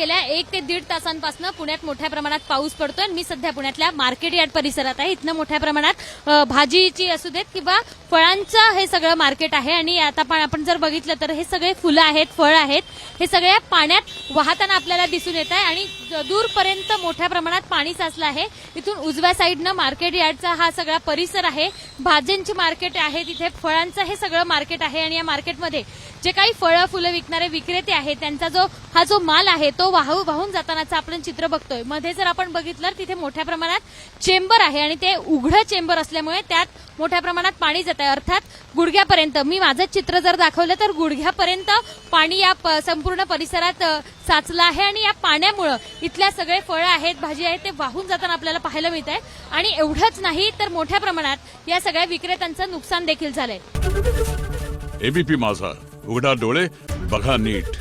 गेल्या एक ते दीड तासांपासून पुण्यात मोठ्या प्रमाणात पाऊस पडतोय आणि मी सध्या पुण्यातल्या मार्केट यार्ड परिसरात आहे. इथनं मोठ्या प्रमाणात भाजीची असू देत किंवा फळांचं हे सगळं मार्केट आहे आणि आता पण आपण जर बघितलं तर हे सगळे फुलं आहेत फळ आहेत हे सगळे पाण्यात वाहताना आपल्याला दिसून येत आहे आणि दूरपर्यंत मोठ्या प्रमाणात पाणी साचलं आहे. इथून उजव्या साईडनं मार्केट यार्डचा हा सगळा परिसर आहे. भाज्यांची मार्केट आहे तिथे फळांचं हे सगळं मार्केट आहे आणि या मार्केटमध्ये जे काही फळं फुलं विकणारे विक्रेते आहेत त्यांचा जो हा जो माल आहे तो वाहू वाहून जातानाचं आपण चित्र बघतोय. मध्ये जर आपण बघितलं तिथे मोठ्या प्रमाणात चेंबर आहे आणि ते उघडं चेंबर असल्यामुळे त्यात मोठ्या प्रमाणात पाणी जात आहे अर्थात गुडघ्यापर्यंत मी माझं चित्र जर दाखवलं तर गुडघ्यापर्यंत पाणी या प- संपूर्ण परिसरात साचलं आहे आणि या पाण्यामुळं इथल्या सगळे फळं आहेत भाजी आहेत ते वाहून जाताना आपल्याला पाहायला मिळत आहे आणि एवढंच नाही तर मोठ्या प्रमाणात या सगळ्या विक्रेत्यांचं नुकसान देखील झालंय. एबीपी माझा. उघडा डोळे बघा नीट.